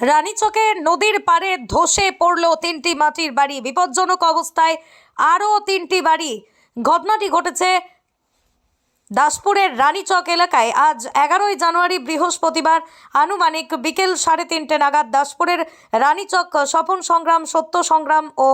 রানীচকে নদীর পাড়ে ধসে পড়ল তিনটি মাটির বাড়ি। বিপজ্জনক অবস্থায় আরও তিনটি বাড়ি। ঘটনাটি ঘটেছে দাসপুরের রানীচক এলাকায়। আজ এগারোই জানুয়ারি বৃহস্পতিবার আনুমানিক বিকেল সাড়ে তিনটে নাগাদ দাসপুরের রানীচক স্বপন সংগ্রাম, সত্য সংগ্রাম ও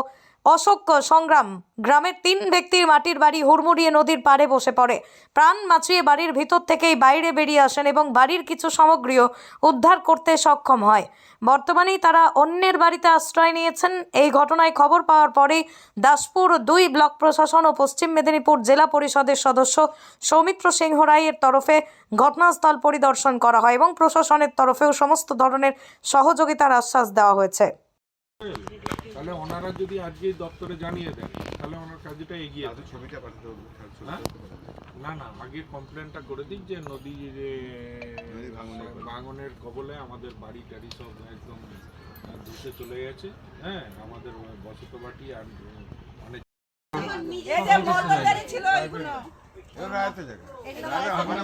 অশোক সংগ্রাম। গ্রামের তিন ব্যক্তির মাটির বাড়ি হুড়মুড়িয়ে নদীর পাড়ে বসে পড়ে। প্রাণ বাঁচিয়ে বাড়ির ভিতর থেকেই বাইরে বেরিয়ে আসেন এবং বাড়ির কিছু সামগ্রীও উদ্ধার করতে সক্ষম হয়। বর্তমানেই তারা অন্যের বাড়িতে আশ্রয় নিয়েছেন। এই ঘটনায় খবর পাওয়ার পরেই দাসপুর দুই ব্লক প্রশাসন ও পশ্চিম মেদিনীপুর জেলা পরিষদের সদস্য সৌমিত্র সিংহ রায়ের তরফে ঘটনাস্থল পরিদর্শন করা হয় এবং প্রশাসনের তরফেও সমস্ত ধরনের সহযোগিতার আশ্বাস দেওয়া হয়েছে। তাহলে ওনারা যদি আজকে দপ্তরে জানিয়ে দেন তাহলে ওনার কাজটা এগিয়ে আচ্ছা ছবিটা পাঠাতে হবে হ্যাঁ? না না আগে কমপ্লেনটা করে দিক যে নদী যে ভাঙনের কবলে। আমাদের বাড়ি টাড়ি সব একদম ধসে চলে গেছে হ্যাঁ আমাদের বসত বাটি আর অনেক এই মানে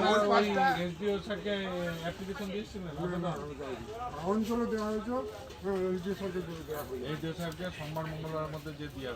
অঞ্চলে দেওয়া হয়েছে। সরকার দেওয়া হয়েছে। সোমবার মঙ্গলবারের মধ্যে যে দিয়ে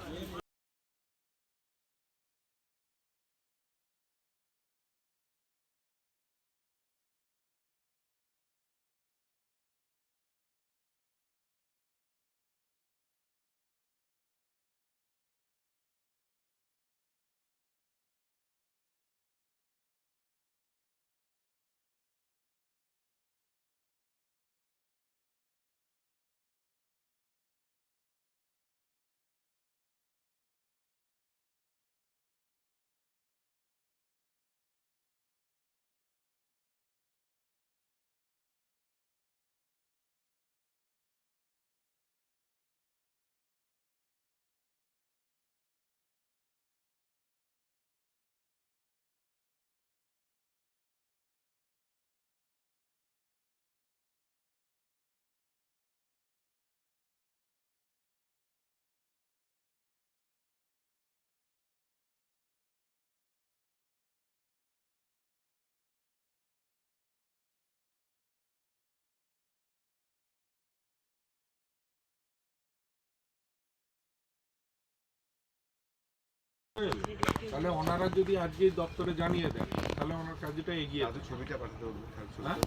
তাহলে ওনারা যদি আজকে দপ্তরে জানিয়ে দেন তাহলে ওনার কাজটা এগিয়ে আচ্ছা ছবিটা পাঠাতে হবে হ্যাঁ?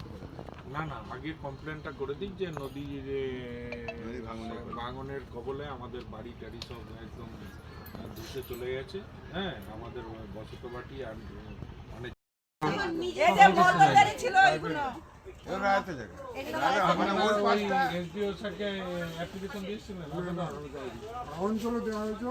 না না আগে কমপ্লেনটা করে দিক যে নদী যে ভাঙনের কবলে। ভাঙনের কবলে আমাদের বাড়ি টাড়ি সব একদম ধসে চলে গেছে। হ্যাঁ আমাদের বসত বাটি আর অনেক এই যে মন্ডলদারি ছিল জায়গা মানে অঞ্চলে দেওয়া হয়েছে।